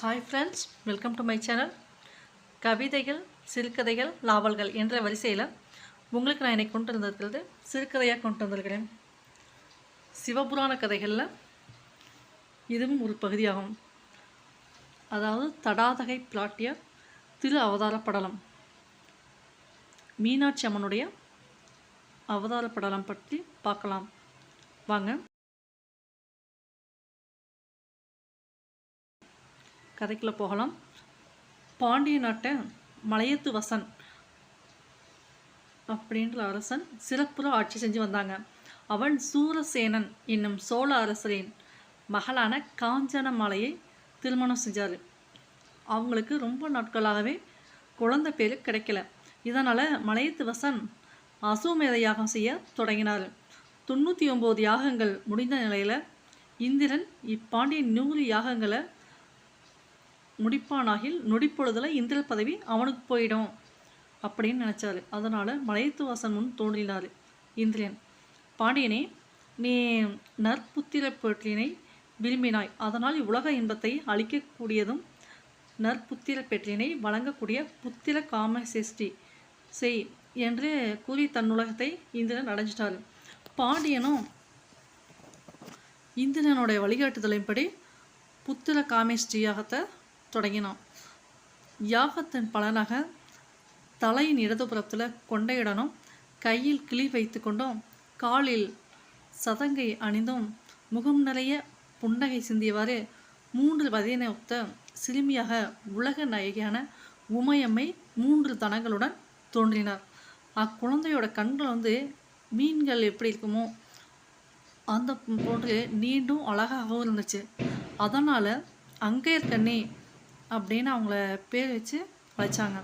Hi friends welcome to my channel கவிதைகள் சிறுகதைகள் நாவல்கள் என்ற வரிசையில் உங்களுக்கு நான் இன்னைக்கு கொண்டு வந்திருக்கிறது சிறுகதையாக கொண்டு வந்திருக்கிறேன். சிவபுராண கதைகளில் இதுவும் ஒரு பகுதியாகும். அதாவது தடாதகை பிளாட்டிய திரு அவதார படலம். மீனாட்சி அம்மனுடைய அவதார படலம் பற்றி பார்க்கலாம். வாங்க. கதைக்குள்ளே போகலாம். பாண்டிய நாட்டை மலையத்து வசன் அப்படின்ற அரசன் சிறப்புற ஆட்சி செஞ்சு வந்தாங்க. அவன் சூரசேனன் என்னும் சோழ அரசரின் மகளான காஞ்சனமாலையை திருமணம் செஞ்சார். அவங்களுக்கு ரொம்ப நாட்களாகவே குழந்தை பேர் கிடைக்கல. இதனால் மலையத்து வசன் அசுமேத யாகம் செய்ய தொடங்கினார். தொண்ணூற்றி ஒம்பது யாகங்கள் முடிந்த நிலையில் இந்திரன் இப்பாண்டிய நூறு யாகங்களை முடிப்பானாகில் நொடிப்பொழுதில் இந்திர பதவி அவனுக்கு போயிடும் அப்படின்னு நினச்சாரு. அதனால் மலையத்துவாசன் முன் தோன்றினார். இந்திரன் பாண்டியனே நீ நற்புத்திர பெற்றினை விரும்பினாய். அதனால் உலக இன்பத்தை அளிக்கக்கூடியதும் நற்புத்திர பெற்றினை வழங்கக்கூடிய புத்திர காம சேஷ்டி செய் என்று கூறி தன்னுலகத்தை இந்திரன் அடைஞ்சிட்டாரு. பாண்டியனும் இந்திரனுடைய வழிகாட்டுதலின்படி புத்திர காமேஷ்டி தொடங்கினான் யாகத்தின் பலனாக தலையின் இடதுபுறத்தில் கொண்டையுடனும் கையில் கிளி வைத்து கொண்டும் காலில் சதங்கை அணிந்தும் முகம் நிறைய புன்னகை சிந்தியவாறு மூன்று வதையினத்த சிறுமியாக உலக நாயகியான உமையம்மை மூன்று தனங்களுடன் தோன்றினார். அக்குழந்தையோட கண்கள் வந்து மீன்கள் எப்படி இருக்குமோ அந்த போன்று நீண்டும் அழகாகவும் இருந்துச்சு. அதனால் அங்கையர் கண்ணி அப்படின்னு அவங்கள பேர் வச்சு அழைச்சாங்க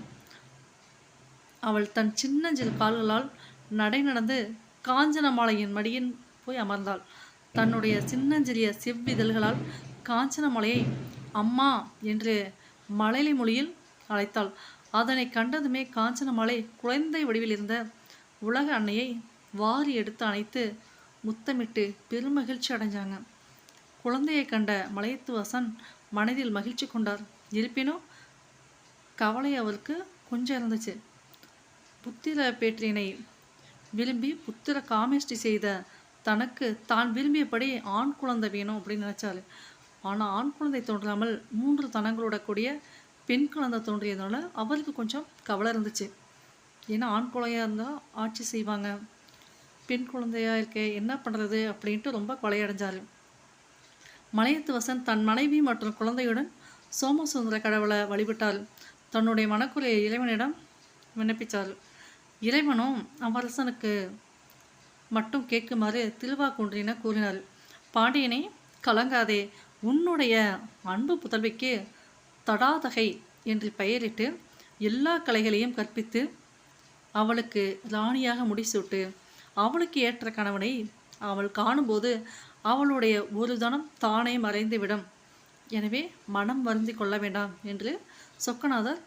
அவள் தன் சின்னஞ்சிறு கால்களால் நடை நடந்து காஞ்சன மாலையின் மடியின் போய் அமர்ந்தாள். தன்னுடைய சின்னஞ்சிறிய செவ்விதழ்களால் காஞ்சன மலையை அம்மா என்று மலையாளி மொழியில் அழைத்தாள். அதனை கண்டதுமே காஞ்சனமாலை குழந்தை வடிவில் இருந்த உலக அன்னையை வாரி எடுத்து அணைத்து முத்தமிட்டு பெருமகிழ்ச்சி அடைஞ்சாங்க. குழந்தையை கண்ட மலையத்துவாசன் மனதில் மகிழ்ச்சி கொண்டார். இருப்பினும் கவலை அவருக்கு கொஞ்சம் இருந்துச்சு. புத்திர பேற்றினை விரும்பி புத்திர காமேஷ்டி செய்த தனக்கு தான் விரும்பியபடி ஆண் குழந்தை வேணும் அப்படின்னு நினச்சாரு ஆனால் ஆண் குழந்தை தோன்றாமல் மூன்று தனங்களோட கூடிய பெண் குழந்தை தோன்றியதுனால அவருக்கு கொஞ்சம் கவலை இருந்துச்சு. ஏன்னா ஆண் குழந்தையாக இருந்தால் ஆட்சி செய்வாங்க. பெண் குழந்தையாக இருக்கே என்ன பண்ணுறது அப்படின்ட்டு ரொம்ப கொலையடைஞ்சாரு மலையத்து வசன் தன் மனைவி மற்றும் குழந்தையுடன் சோமசுந்தர கடவுளை வழிபட்டாள் தன்னுடைய மனக்குறையை இறைவனிடம் விண்ணப்பித்தாள் இறைவனும் அவ்வரசனுக்கு மட்டும் கேட்குமாறு திருவாக்குன்றின கூறினார். பாண்டியனை கலங்காதே. உன்னுடைய அன்பு புதல்விக்கு தடாதகை என்று பெயரிட்டு எல்லா கலைகளையும் கற்பித்து அவளுக்கு ராணியாக முடிசூட்டு அவளுக்கு ஏற்ற கணவனை அவள் காணும்போது அவளுடைய ஒரு தனம் தானே மறைந்துவிடும். எனவே மனம் வருந்தி கொள்ள வேண்டாம் என்று சொக்கநாதர்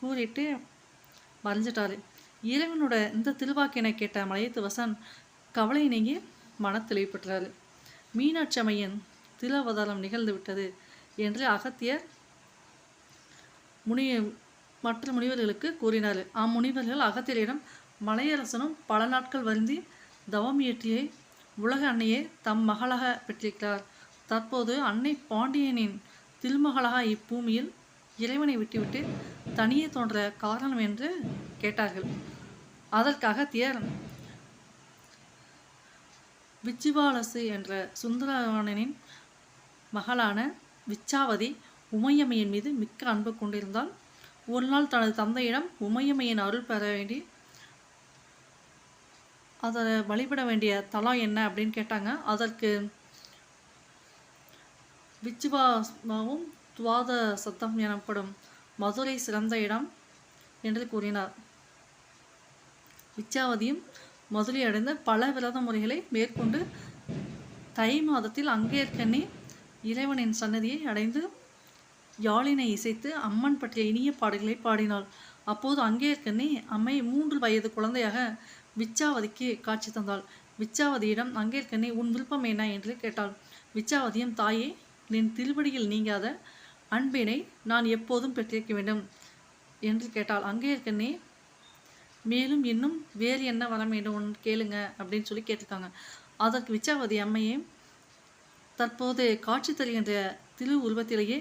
கூறிட்டு வரைஞ்சிட்டாரு இறைவனோட இந்த திருவாக்கினை கேட்ட மலையத்து வசன் கவலை நீங்கி மன பெற்றாரு. மீனாட்சி அம்மையின் திருவதாரம் நிகழ்ந்து விட்டது என்று அகத்தியர் முனி மற்ற முனிவர்களுக்கு கூறினார். அம்முனிவர்கள் அகத்தியரிடம் மலையரசனும் பல நாட்கள் வருந்தி தவம் இயற்றியை உலக அன்னையே தம் மகளாக பெற்றிருக்கிறார். தற்போது அன்னை பாண்டியனின் திருமகளாக இப்பூமியில் இறைவனை விட்டுவிட்டு தனியே தோன்ற காரணம் என்று கேட்டார்கள். அதற்காக தியர் விச்சிவாலசு என்ற சுந்தரவணனின் மகளான விச்சாவதி உமையம்மையின் மீது மிக்க அன்பு கொண்டிருந்தால் ஒரு நாள் தனது தந்தையிடம் உமையம்மையின் அருள் பெற வேண்டி அதை வழிபட வேண்டிய தலம் என்ன அப்படின்னு கேட்டாங்க. அதற்கு விச்சுவாவும் துவாத சத்தம் எனப்படும் மதுரை சிறந்த இடம் என்று கூறினார். விச்சாவதியும் மதுரை அடைந்த பல விரத முறைகளை மேற்கொண்டு தை மாதத்தில் அங்கேற்கண்ணி இறைவனின் சன்னதியை அடைந்து யாழினை இசைத்து அம்மன் பற்றிய இனிய பாடல்களை பாடினாள். அப்போது அங்கேற்கண்ணி அம்மை மூன்று வயது குழந்தையாக விச்சாவதிக்கு காட்சி தந்தாள். விச்சாவதியிடம் அங்கேற்கண்ணி உன் விருப்பம் என்ன என்று கேட்டாள். விச்சாவதியும் தாயே நின் திருவடியில் நீங்காத அன்பினை நான் எப்போதும் பெற்றிருக்க வேண்டும். என்று கேட்டாள். அங்கே இருக்கனே மேலும் இன்னும் வேறு என்ன வர வேண்டும்? ஒன்று கேளுங்க அப்படின்னு சொல்லி கேட்டிருக்காங்க. அதற்கு விச்சாவதி அம்மையே தற்போது காட்சி தருகின்ற திரு உருவத்திலேயே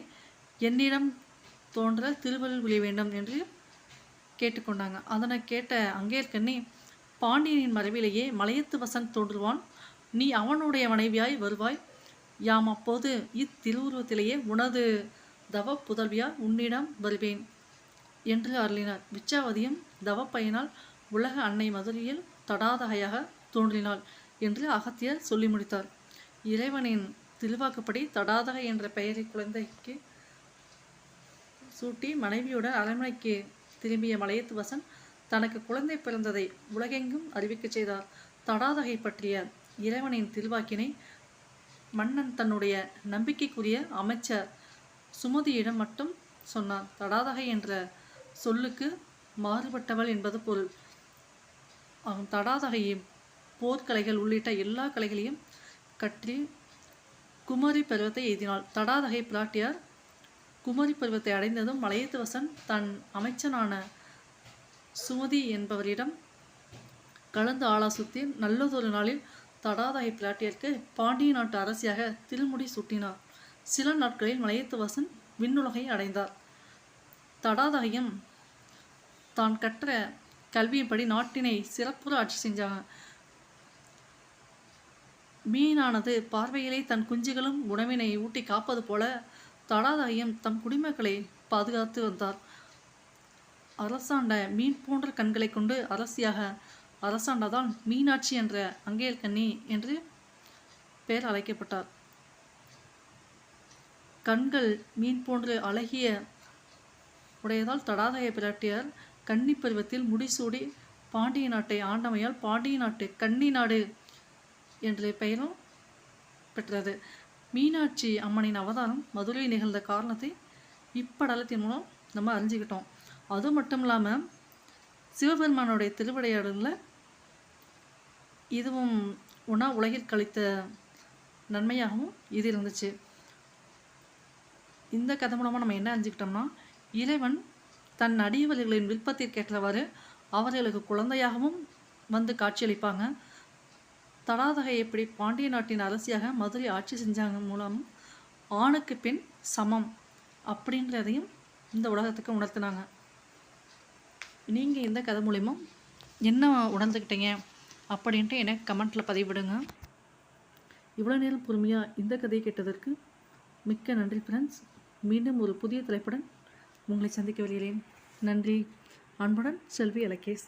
என்னிடம் தோன்ற திருவருள் விழி வேண்டும் என்று கேட்டுக்கொண்டாங்க. அதனை கேட்ட அங்கேற்கண்ணி பாண்டியனின் மறைவிலேயே மலையத்து வசன் தோன்றுவான். நீ அவனுடைய மனைவியாய் வருவாய். யாம் அப்போது இத்திருவுருவத்திலேயே உனது தவ புதல்வியார் உன்னிடம் வருவேன் என்று அருளினார். விச்சாவதியும் தவப்பையனால் உலக அன்னை மதுரையில் தடாதகையாக தோன்றினாள் என்று அகத்தியர் சொல்லி முடித்தார். இறைவனின் திருவாக்குப்படி தடாதகை என்ற பெயரை குழந்தைக்கு சூட்டி மனைவியுடன் அரண்மனைக்கு திரும்பிய மலையத்துவசன் தனக்கு குழந்தை பிறந்ததை உலகெங்கும் அறிவிக்கச் செய்தார். தடாதகை பற்றிய இறைவனின் திருவாக்கினை மன்னன் தன்னுடைய நம்பிக்கைக்குரிய அமைச்சர் சுமதியிடம் மட்டும் சொன்னான். தடாதகை என்ற சொல்லுக்கு மாறுபட்டவள் என்பது பொருள். அவன் தடாதகையும் போர்க்கலைகள் உள்ளிட்ட எல்லா கலைகளையும் கற்றி குமரி பருவத்தை எய்தினாள். தடாதகை பிராட்டியார் குமரி பருவத்தை அடைந்ததும் மலையத்துவசன் தன் அமைச்சனான சுமதி என்பவரிடம் கலந்து ஆலோசித்து நல்லதொரு நாளில் தடாதாய் பிராட்டியருக்கு பாண்டிய நாட்டு அரசியாக திருமுடி சுட்டினார். சில நாட்களில் மலையத்துவாசன் விண்ணுலகை அடைந்தார். தடாதாயும் தான் கற்ற கல்வியின்படி நாட்டினை சிறப்புற ஆட்சி செஞ்சாங்க. மீனானது பார்வையிலே தன் குஞ்சுகளும் உணவினை ஊட்டி காப்பது போல தடாதாயும் தம் குடிமக்களை பாதுகாத்து வந்தார். அரசாண்ட மீன் போன்ற கண்களை கொண்டு அரசியாக அரசாண்டதால் மீனாட்சி என்ற அங்கேல் என்று பெயர் அழைக்கப்பட்டார். கண்கள் மீன் போன்று அழகிய உடையதால் தடாதய பிராட்டியார் கன்னி பருவத்தில் முடிசூடி பாண்டிய நாட்டை ஆண்டமையால் பாண்டிய நாட்டு கன்னி நாடு என்ற பெயரும் பெற்றது. மீனாட்சி அம்மனின் அவதாரம் மதுரையில் நிகழ்ந்த காரணத்தை இப்படலத்தின் மூலம் நம்ம அறிஞ்சுக்கிட்டோம். அது மட்டும் இல்லாமல் சிவபெருமானுடைய திருவிளையாடலில் இதுவும் உணா உலகில் கழித்த நன்மையாகவும் இது இருந்துச்சு. இந்த கதை மூலமாக நம்ம என்ன அறிஞ்சுக்கிட்டோம்னா இறைவன் தன் அடியவர்களின் விருப்பத்திற்கேற்றவாறு அவர்களுக்கு குழந்தையாகவும் வந்து காட்சியளிப்பாங்க. தடாதகை எப்படி பாண்டிய நாட்டின் அரசியாக மதுரை ஆட்சி செஞ்சாங்க மூலம் ஆணுக்கு பெண் சமம் அப்படின்றதையும் இந்த உலகத்துக்கு உணர்த்தினாங்க. நீங்கள் இந்த கதை மூலிமா என்ன உணர்ந்துக்கிட்டீங்க அப்படின்ட்டு எனக்கு கமெண்ட்டில் பதிவிடுங்க. இவ்வளோ நேரம் பொறுமையாக இந்த கதையை கேட்டதற்கு மிக்க நன்றி ஃப்ரெண்ட்ஸ் மீண்டும் ஒரு புதிய தலைப்புடன் உங்களை சந்திக்க வருகிறேன் நன்றி. அன்புடன் செல்வி அலகேஷ்